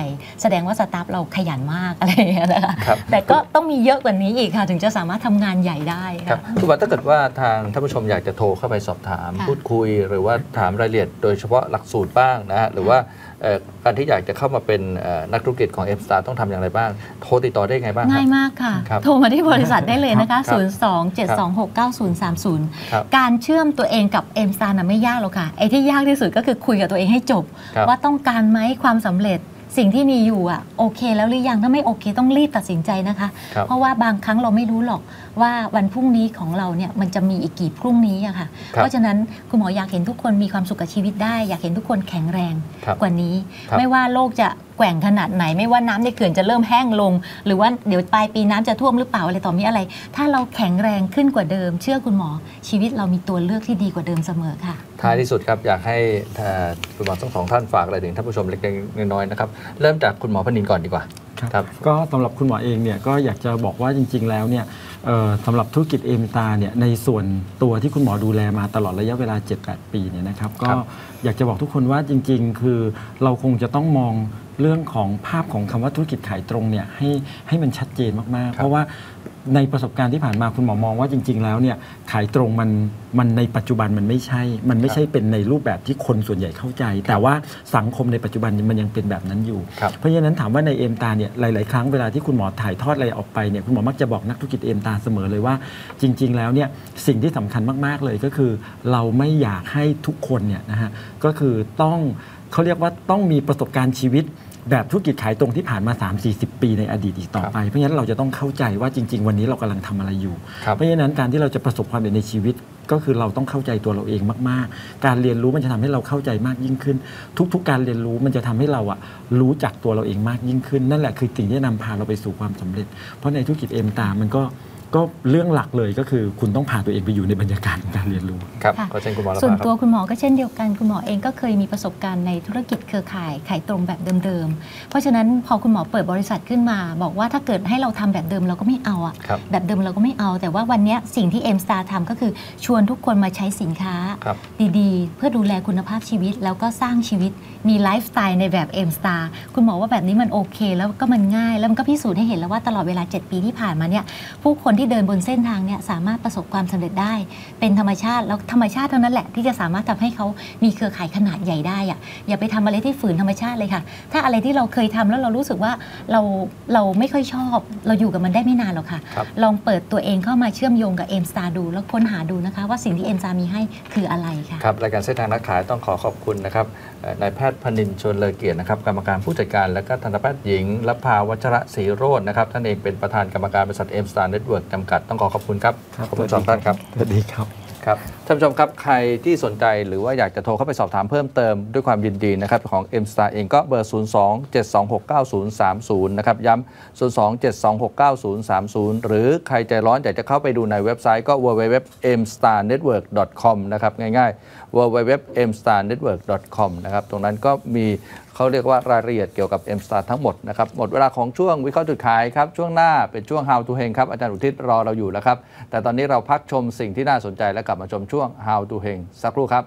แสดงว่าสตาฟเราขยันมากอะไรอย่างเงี้ยนะคะครับแต่ก็ต้องมีเยอะกว่านี้อีกค่ะ ถึงจะสามารถทำงานใหญ่ได้ครับค่ะคุณหมอถ้าเกิดว่าทางท่านผู้ชมอยากจะโทรเข้าไปสอบถามค่ะพูดคุยหรือว่าถามรายละเอียดโดยเฉพาะหลักสูตรบ้างนะฮะหรือว่าเอ่อ การที่อยากจะเข้ามาเป็นเอ่อนักธุรกิจของ M Star ต้องทำอย่างไรบ้าง โทรติดต่อได้ไงบ้าง ง่ายครับมากค่ะครับโทรมาที่บริษัทได้เลยนะคะครับ0 2 7 2 6 9 0 3 0ครับการเชื่อมตัวเองกับเอ็มซาน่ะไม่ยากหรอกค่ะ ไอ้ที่ยากที่สุดก็คือคุยกับตัวเองให้จบครับว่าต้องการไหมความสำเร็จสิ่งที่มีอยู่อะโอเคแล้วหรือยังถ้าไม่โอเคต้องรีบตัดสินใจนะคะครับเพราะว่าบางครั้งเราไม่รู้หรอก ว่าวันพรุ่งนี้ของเราเนี่ยมันจะมีอีกกี่พรุ่งนี้อะค่ะครับเพราะฉะนั้นคุณหมออยากเห็นทุกคนมีความสุขกับชีวิตได้ อยากเห็นทุกคนแข็งแรงครับกว่านี้ครับไม่ว่าโลกจะแกว่งขนาดไหน ไม่ว่าน้ำในเขื่อนจะเริ่มแห้งลง หรือว่าเดี๋ยวปลายปีน้ำจะท่วมหรือเปล่าอะไรต่อมีอะไร ถ้าเราแข็งแรงขึ้นกว่าเดิม เชื่อคุณหมอชีวิตเรามีตัวเลือกที่ดีกว่าเดิมเสมอค่ะท้ายที่สุดครับอยากให้เอ่อคุณหมอทั้งสองท่านฝากอะไรถึงท่านผู้ชมเล็กๆน้อยๆนะครับเริ่มจากคุณหมอพนินก่อนดีกว่า ครับก็สำหรับคุณหมอเองเนี่ยก็อยากจะบอกว่าจริง ๆ แล้วเนี่ยเอ่อสำหรับธุรกิจเอมตาเนี่ยในส่วนตัวที่คุณหมอดูแลมาตลอดระยะเวลา 7-8 ปีเนี่ยนะครับก็ครับอยากจะบอกทุกคนว่าจริง ๆ คือเราคงจะต้องมองเรื่องของภาพของคำว่าธุรกิจขายตรงเนี่ยให้ให้มันชัดเจนมากๆครับเพราะว่า ในประสบการณ์ที่ผ่านมาคุณหมอมองว่าจริง ๆ แล้วเนี่ยขายตรงมันมันในปัจจุบันมันไม่ใช่ มันไม่ใช่เป็นในรูปแบบที่คนส่วนใหญ่เข้าใจ แต่ว่าสังคมในปัจจุบันมันยังเป็นแบบนั้นอยู่ครับเพราะฉะนั้นถามว่าในเอมตาเนี่ยหลายๆ ครั้งเวลาที่คุณหมอถ่ายทอดอะไรออกไปเนี่ยคุณหมอมักจะบอกนักธุรกิจเอมตาเสมอเลยว่า จริง ๆ แล้วเนี่ยสิ่งที่สำคัญมาก ๆ เลยก็คือ เราไม่อยากให้ทุกคนเนี่ยนะฮะก็คือต้องเขาเรียกว่าต้องมีประสบการณ์ชีวิต แบบธุรกิจขายตรงที่ผ่านมา 3-40 ปีในอดีตอีกต่อไป เพราะฉะนั้นเราจะต้องเข้าใจว่าจริง ๆ วันนี้เรากำลังทำอะไรอยู่ครับเพราะฉะนั้นการที่เราจะประสบความสำเร็จในชีวิตก็คือเราต้องเข้าใจตัวเราเองมาก ๆ การเรียนรู้มันจะทำให้เราเข้าใจมากยิ่งขึ้น ทุก ๆ การเรียนรู้มันจะทำให้เราอะรู้จักตัวเราเองมากยิ่งขึ้น นั่นแหละคือสิ่งที่จะนำพาเราไปสู่ความสำเร็จ เพราะในธุรกิจเอ็มตามันก็ ก็เรื่องหลักเลยก็คือคุณต้องพาตัวเองไปอยู่ในบรรยากาศของการเรียนรู้ ครับค่ะขอเชิญคุณหมอละส่วนพาคตัวรับคุณหมอก็เช่นเดียวกัน คุณหมอเองก็เคยมีประสบการณ์ในธุรกิจเครือข่ายขายตรงแบบเดิมๆ เพราะฉะนั้นพอคุณหมอเปิดบริษัทขึ้นมา บอกว่าถ้าเกิดให้เราทำแบบเดิมเราก็ไม่เอาอะครับ แบบเดิมเราก็ไม่เอา แต่ว่าวันเนี้ยสิ่งที่ M Star ทำก็คือชวนทุกคนมาใช้สินค้า ครับ ดีๆ เพื่อดูแลคุณภาพชีวิต แล้วก็สร้างชีวิตมีไลฟ์สไตล์ในแบบ M Star คุณหมอว่าแบบนี้มันโอเค แล้วก็มันง่าย แล้วมันก็พิสูจน์ให้เห็นแล้วว่าตลอดเวลา 7 ปีที่ผ่านมาเนี่ยผู้คนที่เดินบนเส้นทางเนี่ยสามารถประสบความสำเร็จได้ เป็นธรรมชาติแล้วธรรมชาติเท่านั้นแหละ ที่จะสามารถทำให้เขามีเครือข่ายขนาดใหญ่ได้อะอย่าไปทำอะไรที่ฝืนธรรมชาติเลยค่ะ ถ้าอะไรที่เราเคยทำแล้วเรารู้สึกว่าเราเราไม่ค่อยชอบ เราอยู่กับมันได้ไม่นานหรอกค่ะครับลองเปิดตัวเองเข้ามาเชื่อมโยงกับ M Star ดู แล้วค้นหาดูนะคะ ว่าสิ่งที่ M Star มีให้คืออะไรค่ะครับรายการเส้นทางนักขายต้องขอขอบคุณนะครับเอ่อนายแพทย์พนินชวนเลอเกียรตินะครับกรรมการผู้จัดการและก็ทันตแพทย์หญิงรัภาวัชระศรีโรจน์นะครับท่านเองเป็นประธานกรรมการบริษัทเอ็มสตาร์เน็ตเวิร์กจำกัดต้องขอขอบคุณครับครับขอบคุณสองท่านครับสวัสดีครับครับท่านผู้ชมครับใครที่สนใจหรือว่าอยากจะโทรเข้าไปสอบถามเพิ่มเติมด้วยความยินดีนะครับของ M Star เองก็เบอร์ 02 726 9030 นะครับย้ำ02 726 9030 หรือใครใจร้อนอยากจะเข้าไปดูในเว็บไซต์ก็ www.mstarnetwork.com นะครับง่ายๆ www.mstarnetwork.com นะครับตรงนั้นก็มี เขาเรียกว่ารายละเอียดเกี่ยวกับ M Star ทั้งหมดนะครับ หมดเวลาของช่วงวิเคราะห์จุดขายครับ ช่วงหน้าเป็นช่วง How to เฮงครับ อาจารย์อุทิศรอเราอยู่แล้วครับ แต่ตอนนี้เราพักชมสิ่งที่น่าสนใจและกลับมาชมช่วง How to เฮงสักครู่ครับ